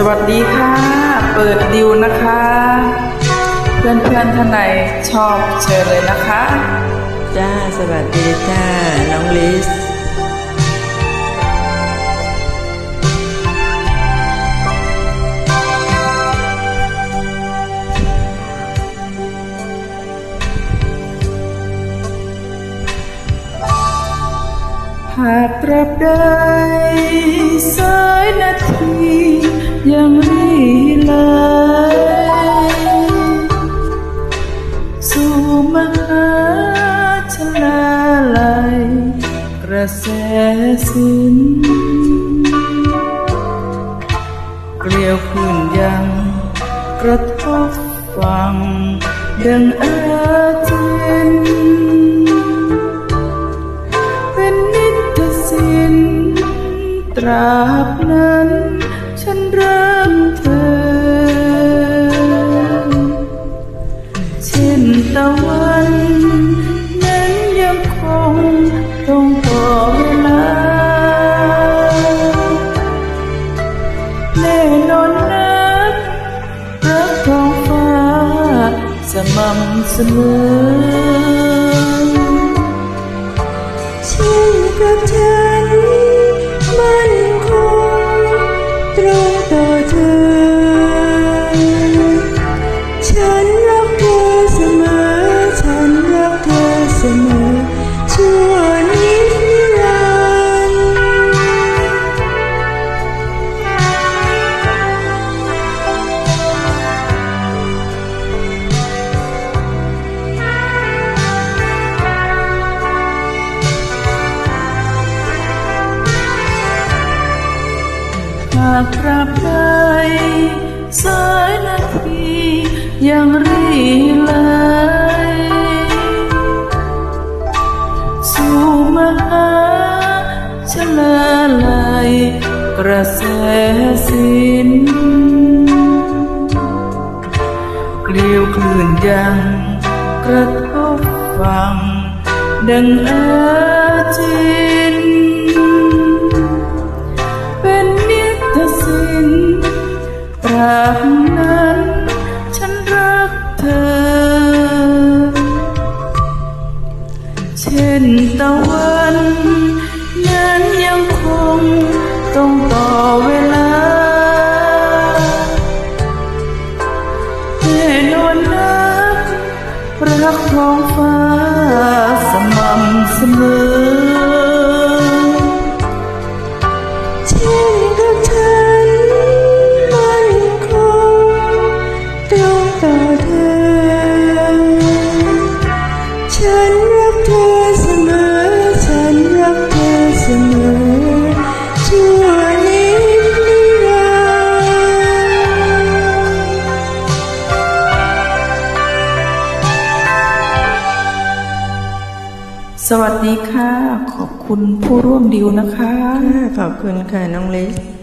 สวัสดีค่ะ เปิดดิวนะคะ เพื่อนเพื่อนท่านไหนชอบเชิญเลยนะคะ จ้า สวัสดีจ้า น้องลิส หากตราบใดสายนาทียังรีไหลสู่มหาชลาลัยกระแสสิน เกลียวขึ้นยังกระทบฟังดังอาทิน เป็น ตราบนั้น ฉันรักเธอ เช่นตะวัน นั้นยังคงต้องต่อเวลาแน่นอนนักรักท้องฟ้าสม่ำเสมอเช่ากตราบใดสายนาทียังรีไหลสู่มหาชลาลัยกระแสสินเกลียวคลื่นยังกระทบฟังดังอาจิ ตราบนั้น ฉันรักเธอ เช่นตะวันนั้นยังคงต้องต่อเวลาแน่นอนนักรักท้อง สวัสดีค่ะ ขอบคุณผู้ร่วมดิวนะคะ ขอบคุณค่ะ น้องเล็ก